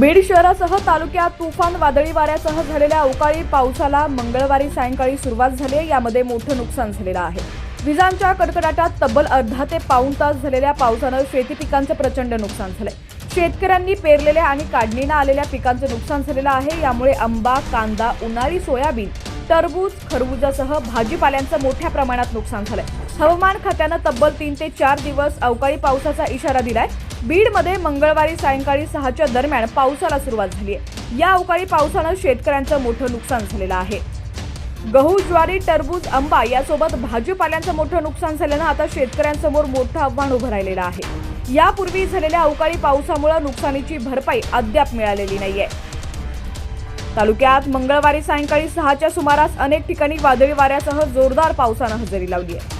बीड शहरासह तालुक्यात तुफान वादळी वाऱ्यासह झालेल्या अवकाळी पावसाला मंगळवारी सायंकाळी सुरुवात झाली आहे. यामध्ये मोठं नुकसान झालेलं आहे. विजांच्या कडकडाटात तब्बल अर्धा ते पाऊण तास झालेल्या पावसानं शेती पिकांचं प्रचंड नुकसान झालंय. शेतकऱ्यांनी पेरलेल्या आणि काढणीनं आलेल्या पिकांचं नुकसान झालेलं आहे. यामुळे आंबा कांदा उन्हाळी सोयाबीन टरबूज खरबुजासह भाजीपाल्यांचं मोठ्या प्रमाणात नुकसान झालंय. हवामान खात्यानं तब्बल तीन ते चार दिवस अवकाळी पावसाचा इशारा दिलाय. बीडमध्ये मंगळवारी सायंकाळी सहाच्या दरम्यान पावसाला सुरुवात झाली आहे. या अवकाळी पावसानं शेतकऱ्यांचं मोठं नुकसान झालेलं आहे. गहू ज्वारी टरबूज आंबा यासोबत भाजीपाल्यांचं मोठं नुकसान झाल्यानं आता शेतकऱ्यांसमोर मोठं आव्हान उभं राहिलेलं आहे. यापूर्वी झालेल्या अवकाळी पावसामुळे नुकसानीची भरपाई अद्याप मिळालेली नाहीये. तालुक्यात मंगळवारी सायंकाळी सहाच्या सुमारास अनेक ठिकाणी वादळी वाऱ्यासह जोरदार पावसानं हजेरी लावली आहे.